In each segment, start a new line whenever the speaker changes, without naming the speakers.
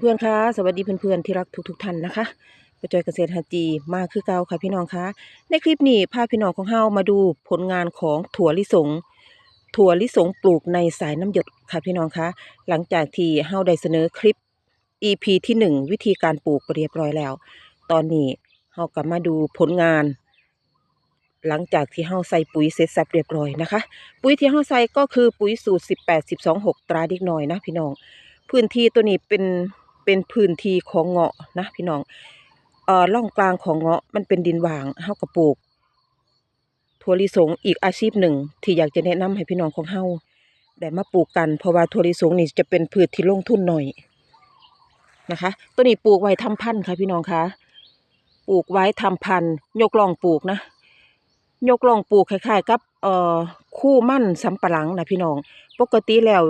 เพื่อนๆคะสวัสดีเพื่อนๆที่รักทุกๆท่านนะคะประจอยเกษตรฮัจีมาคือเก่าค่ะพี่น้องคะในคลิปนี้พาพี่น้องของเฮามาดูผลงานของถั่วลิสง ถั่วลิสงปลูกในสายน้ำหยดค่ะพี่น้องคะหลังจากที่เฮาได้เสนอคลิป EP ที่หนึ่งวิธีการปลูกเรียบร้อยแล้ว ตอนนี้เฮากลับมาดูผลงาน หลังจากที่เฮาใส่ปุ๋ยเสร็จสับเรียบร้อยนะคะ ปุ๋ยที่เฮาใส่ก็คือปุ๋ยสูตร 18 12 6 ตราเด็กน้อยนะพี่น้องพื้นที่ตัวนี้เป็น เป็นพื้นที่ของเงาะนะพี่น้องเอ่อร่องกลางของเงาะมันเป็นดินหว่างเฮาก็ปลูกถั่วลิสงอีกอาชีพหนึ่ง ที่อยากจะแนะนำให้พี่น้องของเฮาได้มาปลูกกัน เพราะว่าถั่วลิสงนี่จะเป็นพืชที่ลงทุนหน่อยนะคะ ตัวนี้ปลูกไว้ทำพันธุ์ค่ะพี่น้องคะปลูกไว้ทำพันธุ์ยกล่องปลูกนะ ยกล่องปลูกคล้ายๆกับเอ่อคู่มั่นสำปะหลังนะพี่น้อง ปกติแล้ว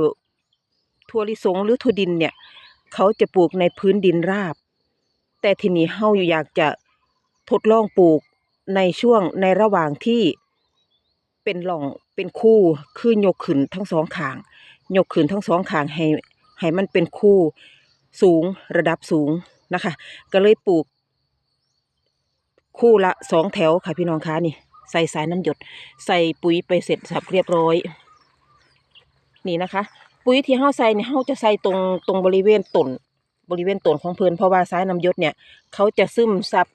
ถั่วลิสงหรือถั่วดินเนี่ย เขาจะปลูกในพื้นดินราบ แต่ทีนี้เฮาอยากจะทดลองปลูกในช่วงในระหว่างที่เป็นหล่องเป็นคู่คือยกขึ้นทั้งสองข้างยกขึ้นทั้งสองข้างให้ให้มันเป็นคู่สูงระดับสูงนะคะ ก็เลยปลูก คู่ละสองแถวค่ะพี่น้องคะนี่ ใส่สายน้ำหยด ใส่ปุ๋ยไปเสร็จสับเรียบร้อย นี่นะคะ ปุ๋ยที่เฮาใส่เนี่ยเฮาจะใส่ตรงตรงบริเวณต้นบริเวณต้นของเพิ่นเพราะว่าสายน้ำยดเนี่ย เขาจะซึมซับ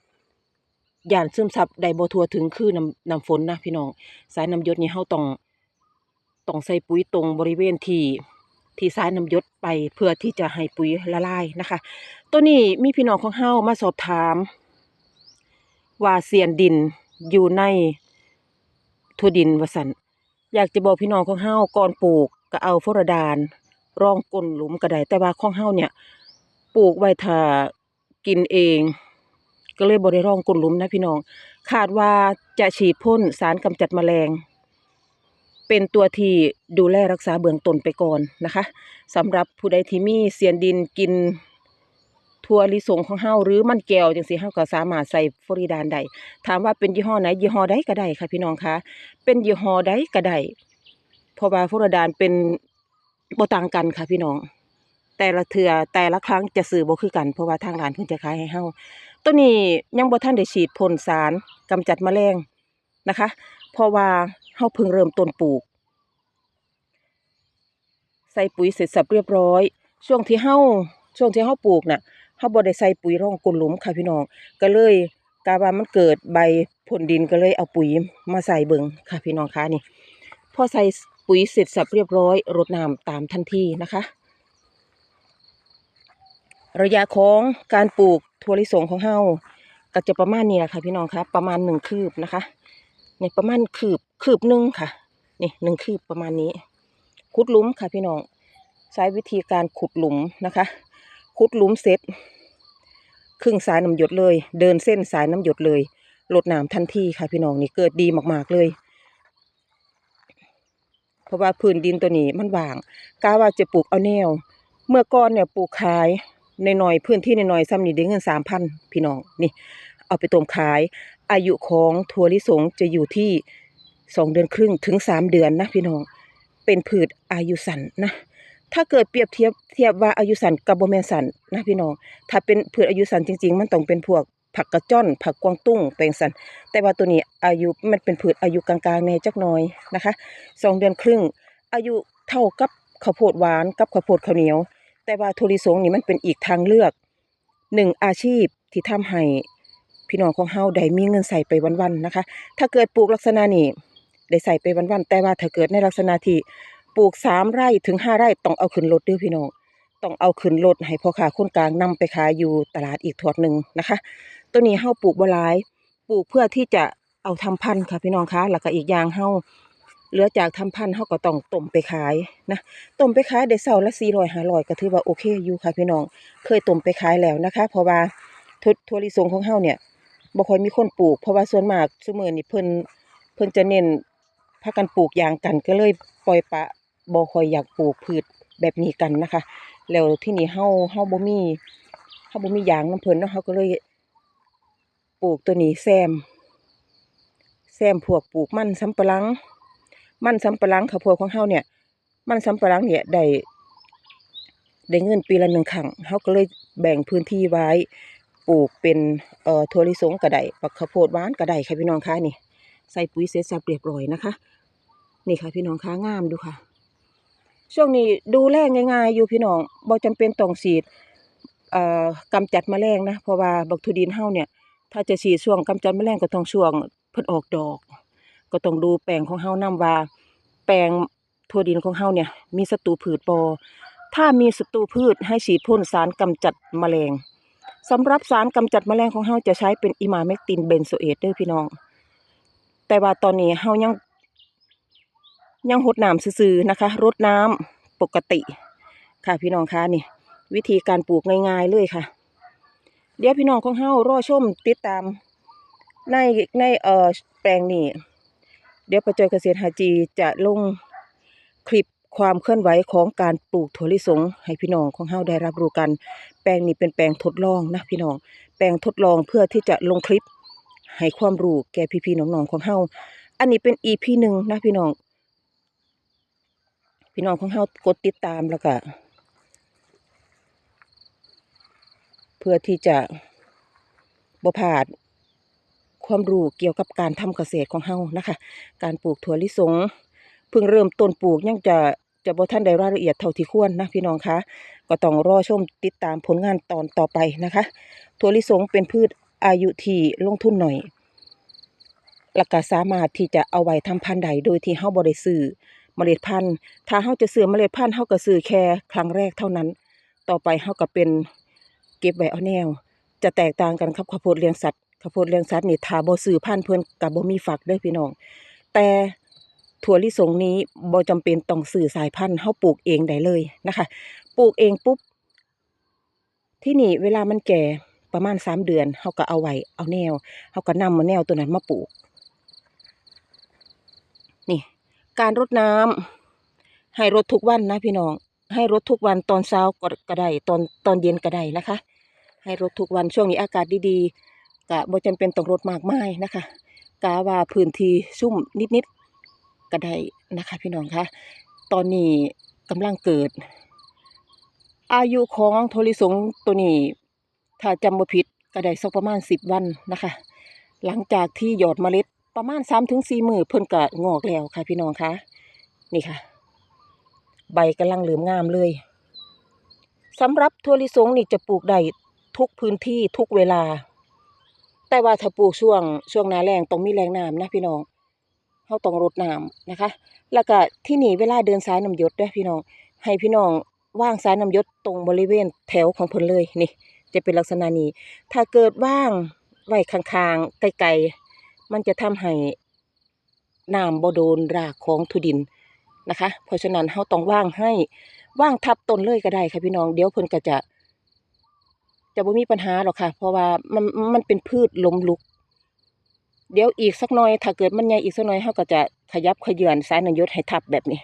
ย่านซึมซับได้บ่ทั่วถึงคือน้ำน้ำฝนนะพี่น้องสายน้ำหยดนี่เฮาต้องต้องใส่ปุ๋ยตรงบริเวณที่ที่สายน้ำยดไปเพื่อที่จะให้ปุ๋ยละลายนะคะ ตัวนี้มีพี่น้องของเฮามาสอบถาม ว่าเสียนดินอยู่ในทั่วดินวสันอยากจะบอกพี่น้องของเฮาก่อนปลูก ก็เอาฟรดานรองก้นหลุมก็ไดแต่ว่าข้องเฮาเนี่ยปลูกไว้ถ้ากินเอง ก็เลยบ่ได้รองก้นหลุมนะพี่น้อง คาดว่าจะฉีดพ่นสารกำจัดแมลง เป็นตัวที่ดูแลรักษาเบื้องต้นไปก่อนนะคะสำหรับผู้ใดที่มีเสียนดินกินทั่วลิสงของเฮาหรือมันแก้วจังซี่เฮาก็สามารถใส่ฟอริดานได้ถามว่าเป็นยี่ห้อไหนยี่ห้อใดก็ได้ค่ะพี่น้องคะเป็นยี่ห้อใดก็ได้ เพราะว่าฟลอริดานเป็นบ่ต่างกันค่ะพี่น้อง แต่ละเทื่อแต่ละครั้งจะซื้อบ่คือกัน เพราะว่าทางร้านเพิ่นจะขายให้เฮาตัวนี้ยังบ่ทันได้ฉีดพ่นสารกำจัดแมลงนะคะ เพราะว่าเฮาเพิ่งเริ่มต้นปลูก ใส่ปุ๋ยเสร็จสับเรียบร้อย ช่วงที่เฮาช่วงที่เฮาปลูกน่ะเฮาบ่ได้ใส่ปุ๋ยร่องก้นหลุมค่ะพี่น้อง ก็เลยกาว่ามันเกิดใบผลดินก็เลยเอาปุ๋ยมาใส่เบิงค่ะพี่น้องคะนี่พอใส่ ปุ๋ยเสร็จสับเรียบร้อยรดน้ำตามทันทีนะคะ ระยะของการปลูกถั่วลิสงของเฮาก็จะประมาณนี้แหละค่ะพี่น้องคะประมาณหนึ่งคืบนะคะนี่ประมาณคืบคืบหนึ่งค่ะนี่หนึ่งคืบประมาณนี้ ขุดหลุมค่ะพี่น้องใช้วิธีการขุดหลุมนะคะ ขุดหลุมเสร็จครึ่งสายน้ำหยดเลย เดินเส้นสายน้ำหยดเลยลดน้ำทันทีค่ะพี่น้องนี่เกิดดีมากๆเลย เพราะว่าพื้นดินตัวนี้มันว่างกาว่าจะปลูกเอาแนว เมื่อก่อนเนี่ยปลูกขายในหน่อยพื้นที่ในหน่อยซ้ำนี่ได้เงินสามพันพี่น้องนี่ เอาไปต้มขาย อายุของถั่วลิสงจะอยู่ที่สองเดือนครึ่งถึงสามเดือนนะพี่น้อง เป็นพืชอายุสั้นนะถ้าเกิดเปรียบเทียบเทียบว่าอายุสั้นกับโบแมนสั้นนะพี่น้อง ถ้าเป็นพืชอายุสั้นจริง ๆ มันต้องเป็นพวก ผักกระจ้อน ผักกวางตุ้งแปลงสัน แต่ว่าตัวนี้อายุมันเป็นพืชอายุกลางๆในจักหน้อยนะคะสองเดือนครึ่ง อายุเท่ากับข้าวโพดหวานกับข้าวโพดข้าวเหนียว แต่ว่าถั่วลิสงนี่มันเป็นอีกทางเลือกหนึ่งอาชีพที่ทำให้พี่น้องของเฮาได้มีเงินใส่ไปวันๆนะคะ ถ้าเกิดปลูกลักษณะนี้ได้ใส่ไปวันๆแต่ว่าถ้าเกิดในลักษณะที่ปลูกสามไร่ถึงห้าไร่ต้องเอาขึ้นรถด้วยพี่น้องต้องเอาขึ้นรถให้พ่อค้าคนกลางนำไปขายอยู่ตลาดอีกทอดหนึ่งนะคะ ตัวนี้เฮาปลูกบ่หลาย ปลูกเพื่อที่จะเอาทำพันธุ์ค่ะพี่น้องคะแล้วก็อีกอย่างเฮาเหลือจากทำพันธุ์เฮาก็ต้องต้มไปขายนะต้มไปขายได้เซาละ400 500ก็ถือว่าโอเคอยู่ค่ะพี่น้อง เคยต้มไปขายแล้วนะคะ เพราะว่าทุถั่วลิสงของเฮาเนี่ยบ่ค่อยมีคนปลูก เพราะว่าส่วนมากซุมื้อนี่เพิ่นเพิ่นจะเน้นพากันปลูกยางกันก็เลยปล่อยปละบ่ค่อยอยากปลูกพืชแบบนี้กันนะคะ แล้วที่นี่เฮาเฮาบ่มีเฮาบ่มียางน้ำเพิ่นเนาะเฮาก็เลย ปลูกตัวนี้แซม แซมพวกปลูกมันสำปะหลัง มันสำปะหลังข้าวโพดของเฮาเนี่ย มันสำปะหลังเนี่ยได้ได้เงินปีละหนึ่งครั้งเฮาก็เลยแบ่งพื้นที่ไว้ปลูกเป็นเอ่อถั่วลิสงก็ไดปักข้าวโพดหวานก็ไดค่ะพี่น้องคะนี่ ใส่ปุ๋ยเสร็จสับเรียบร้อยนะคะ นี่ค่ะพี่น้องคะงามดูค่ะ ช่วงนี้ดูแลง่ายๆ อยู่พี่น้องบ่จำเป็นต้องฉีดเอ่อกำจัดแมลงนะ เพราะว่าบักทุดินเฮาเนี่ย ถ้าจะฉีดช่วงกำจัดแมลงก็ต้องช่วงเพิ่นออกดอก ก็ต้องดูแปลงของเฮานํว่า แปลงทั่วดินของเฮาเนี่ย มีศัตรูพืชบ่ถ้ามีศัตรูพืชให้ฉีดพ่นสารกำจัดแมลงสำหรับสารกำจัดแมลงของเฮาจะใช้เป็นอิมาเมกตินเบนโซเอตเด้อพี่น้อง แต่ว่าตอนนี้เฮายัง ยังหดน้ำซื่อๆนะคะ รดน้ำปกติ ค่ะพี่น้องคะนี่ วิธีการปลูกง่ายๆเลยค่ะ เดี๋ยวพี่น้องของเฮารอชมติดตาม ในในเอ่อแปลงนี้ เดี๋ยวประจอยเกษตรหาจีจะลงคลิปความเคลื่อนไหวของการปลูกถั่วลิสง ให้พี่น้องของเฮาได้รับรู้กัน แปลงนี้เป็นแปลงทดลองนะพี่น้อง แปลงทดลองเพื่อที่จะลงคลิป ให้ความรู้แก่พี่ๆน้องๆของเฮาอันนี้เป็น EP หนึ่งนะพี่น้อง พี่น้องของเฮากดติดตามแล้วก็ เพื่อที่จะบ่พลาดความรู้เกี่ยวกับการทำเกษตรของเฮานะคะ การปลูกถั่วลิสงเพิ่งเริ่มต้นปลูกยังจะจะบ่ทันได้รายละเอียดเท่าที่ควรนะพี่น้องคะก็ต้องรอชมติดตามผลงานตอนต่อไปนะคะ ถั่วลิสงเป็นพืชอายุที่ลงทุนหน่อยแล้วก็สามารถที่จะเอาไว้ทำพันธุ์ใดโดยที่เฮาบ่ได้ซื้อเมล็ดพันธุ์ ถ้าเฮาจะซื้อเมล็ดพันธุ์เฮาก็ซื้อแค่ครั้งแรกเท่านั้น ต่อไปเฮาก็เป็น เก็บไว้เอาแนว จะแตกต่างกันครับข้าวโพดเลี้ยงสัตว์ข้าวโพดเลี้ยงสัตว์นี่ถาบ่ซื้อพันเพิ่อนก็บ่มีฝักเด้อพี่น้อง แต่ถั่วลิสงนี้บ่จำเป็นต้องซื้อสายพันธุ์เฮาปลูกเองได้เลยนะคะ ปลูกเองปุ๊บ ที่นี่เวลามันแก่ประมาณสามเดือนเฮาก็เอาไว้เอาแนวเฮาก็นำมาแนวตัวนั้นมาปลูก นี่ การรดน้ำให้รดทุกวันนะพี่น้อง ให้รดทุกวันตอนเช้าก็กได้ตอนตอนเย็นก็ได้นะคะ ให้รดทุกวันช่วงนี้อากาศดีๆก็บ่จำเป็นต้องรดมากมายนะคะกาว่าพื้นที่ชุ่มนิดๆก็ได้นะคะ พี่น้องคะตอนนี้กำลังเกิด อายุของโทริสงตัวนี้ถ้าจำบ่ผิดก็ได้สักประมาณสิบวันนะคะ หลังจากที่หยอดเมล็ดประมาณสามถึงสี่มือเพิ่นก็งอกแล้วค่ะพี่น้องคะนี่ค่ะ ใบกำลังเหลือมงามเลยสำหรับถั่วลิสงนี่จะปลูกได้ทุกพื้นที่ทุกเวลา แต่ว่าถ้าปลูกช่วงช่วงหน้าแล้งต้องมีแรงน้ำนะพี่น้องเฮาต้องรดน้ำนะคะ แล้วก็ที่นี่เวลาเดินสายน้ำยศด้อพี่น้อง ให้พี่น้องว่างสายน้ำยศตรงบริเวณแถวของเพิ่นเลยนี่ จะเป็นลักษณะนี้ถ้าเกิดว่างไว้ข้างๆไกลๆมันจะทำให้น้ำบ่โดนรากของทุดิน นะคะ เพราะฉะนั้นเฮาต้องว่างให้ว่างทับต้นเลยก็ได้ค่ะพี่น้องเดี๋ยวเพิ่นก็จะจะบ่มีปัญหาหรอกค่ะ เพราะว่ามันมันเป็นพืชล้มลุก เดี๋ยวอีกสักหน่อย ถ้าเกิดมันใหญ่อีกสักหน่อยเฮาก็จะขยับขยื่นสายนยศให้ทับแบบนี้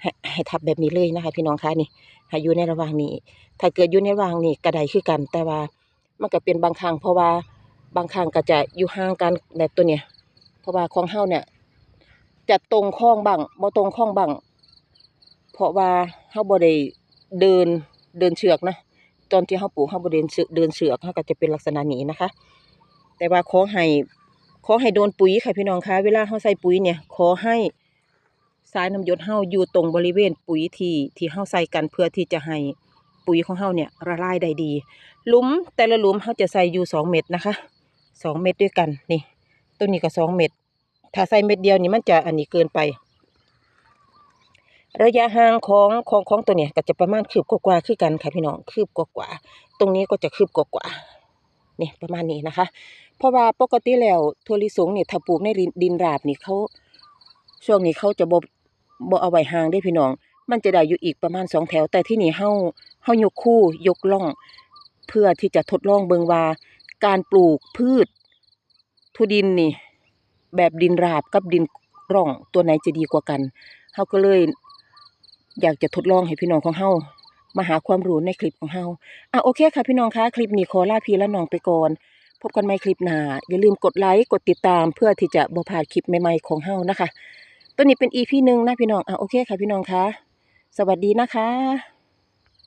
ให้ให้ทับแบบนี้เลยนะคะ พี่น้องคะนี่ให้อยู่ในระหว่างนี้ ถ้าเกิดอยู่ในระหว่างนี้ก็ได้คือกัน แต่ว่ามันก็เป็นบางครั้งเพราะว่าบางครั้งก็จะอยู่ห่างกันแบบตัวเนี้ยเพราะว่าของเฮาเนี่ย จะตรงข้องบ้างบ่ตรงข้องบ้างเพราะว่าเฮาบ่ได้เดินเดินเชือกนะตอนที่เฮาปลูกเฮาบ่เดินเชือกเดินเชือกเฮาก็จะเป็นลักษณะนี้นะคะ แต่ว่าขอให้ขอให้โดนปุ๋ยค่ะพี่น้องคะเวลาเฮาใส่ปุ๋ยเนี่ย ขอให้สายน้ำหยศเฮาอยู่ตรงบริเวณปุ๋ยที่ที่เฮาใส่กันเพื่อที่จะให้ปุ๋ยของเฮาเนี่ยละลายได้ดีหลุมแต่ละหลุมเฮาจะใส่อยู่สองเม็ดนะคะสองเม็ดด้วยกันนี่ตัวนี้ก็สองเม็ด ถ้าใส่เม็ดเดียวนี่มันจะอันนี้เกินไป ระยะห่างของของของตัวเนี้ยก็จะประมาณคืบกว่าๆคือกันค่ะพี่น้องคืบกว่าๆตรงนี้ก็จะคืบกว่าๆนี่ประมาณนี้นะคะ เพราะว่าปกติแล้วถั่วลิสงเนี่ยถ้าปลูกในดินดินราบนี่เขาช่วงนี้เขาจะบ่บ่เอาไว้ห่างได้พี่น้อง มันจะได้อยู่อีกประมาณสองแถว แต่ที่นี่เฮาเฮายกคู่ยกล่อง เพื่อที่จะทดลองเบิงว่าการปลูกพืชทุดินนี่ แบบดินราบกับดินร่องตัวไหนจะดีกว่ากันเฮาก็เลย อยากจะทดลองให้พี่น้องของเฮามาหาความรู้ในคลิปของเฮาอะโอเคค่ะพี่น้องคะคลิปนี้ขอลาพี่และน้องไปก่อนพบกันใหม่คลิปหน้าอย่าลืมกดไลค์กดติดตามเพื่อที่จะบ่พลาดคลิปใหม่ๆของเฮานะคะ ตัวนี้เป็น EP หนึ่งนะพี่น้องอะโอเคค่ะพี่น้องคะสวัสดีนะคะ